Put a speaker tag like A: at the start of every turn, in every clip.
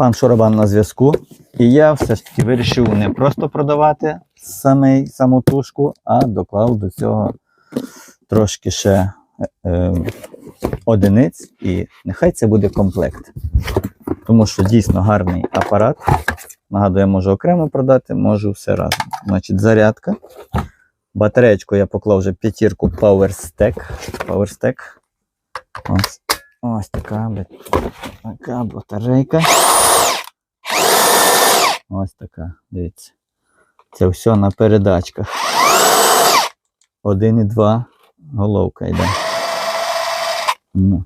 A: Пан Шурабан на зв'язку. І я все ж таки вирішив не просто продавати самий, саму тушку, а доклав до цього трошки ще е, е, одиниць, і нехай це буде комплект. Тому що дійсно гарний апарат. Нагадую, я можу окремо продати, можу все разом. Значить, зарядка. Батареєчку я поклав вже п'ятірку PowerStack. PowerStack. Ось, ось така, така батарейка. Ось така, дивіться. Це все на передачках. 1,2 головка йде. Ну,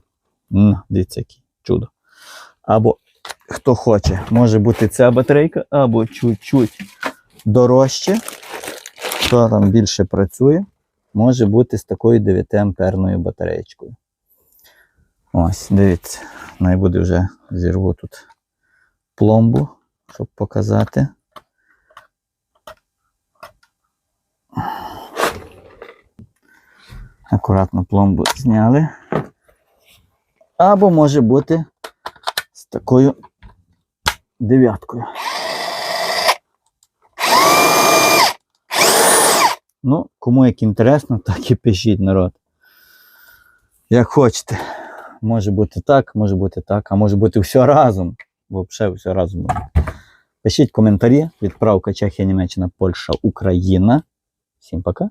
A: ну, дивіться, яке чудо. Або хто хоче, може бути ця батарейка, або чуть-чуть дорожче. Хто там більше працює, може бути з такою 9 амперною батареєчкою. Ось, дивіться, най буде вже зірву тут пломбу, щоб показати. Акуратно пломбу зняли. Або може бути з такою дев'яткою. Ну, кому як інтересно, так і пишіть народ. Як хочете. Може бути так, може бути так, а може бути все разом. Взагалі все разом. Пишіть коментарі. Відправка Чехія, Німеччина, Польща, Україна. Всім пока.